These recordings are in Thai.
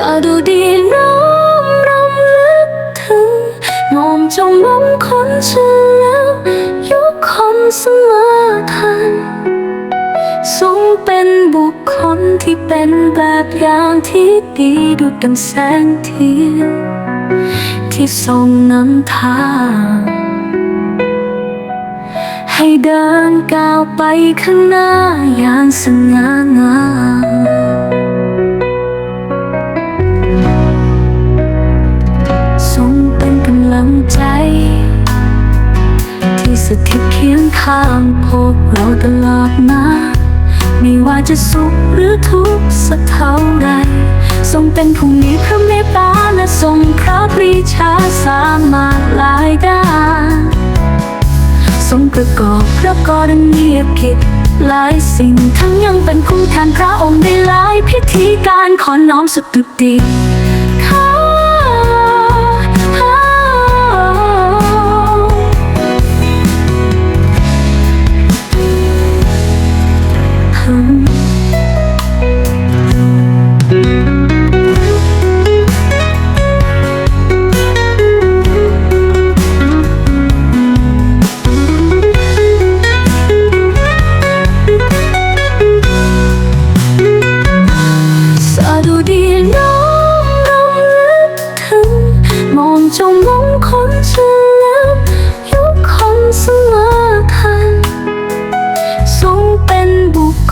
จะดูดีน้อมรำลึกถึงน้อมจงน้อมคนชื่อแล้วยุคคนเสมอทันทรงเป็นบุคคลที่เป็นแบบอย่างที่ดีดูดังแสงเทียนที่ทรงนำทางให้เดินก้าวไปข้างหน้าอย่างสง่างาม ข้างพวกเราตลอดมา ไม่ว่าจะสุขหรือทุกข์สักเท่าใดทรงเป็นผู้มีพระเมตตาและทรงพระปรีชาสามารถหลายด้านทรงประกอบพระกรณียกิจหลายสิ่งทั้งยังเป็นผู้แทนพระองค์ในหลายพิธีการขอน้อมสตุดี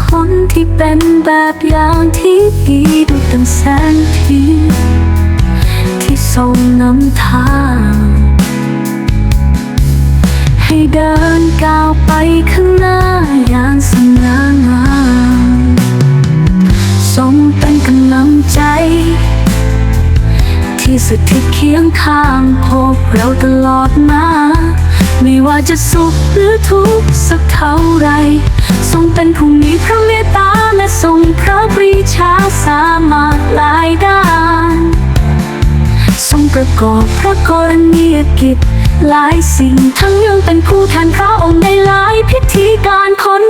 คคลที่เป็นแบบอย่างที่ดีดุจดังแสงเทีที่ทรงนำทางให้เดินก้าวไปข้างหน้าอย่างสง่างามทรงเป็นกำลังใจ ที่สถิตเคียงข้างพวกเราตลอดมา ไม่ว่าจะสุขหรือทุกข์ สักเท่าไร ทรงเป็นผู้มีพระเมตตาและทรงพระปรีชาสามารถหลายด้าน ทรงประกอบพระกรณียกิจ หลายสิ่งทั้งยังเป็นผู้แทนพระองค์ในหลายพิธีการคน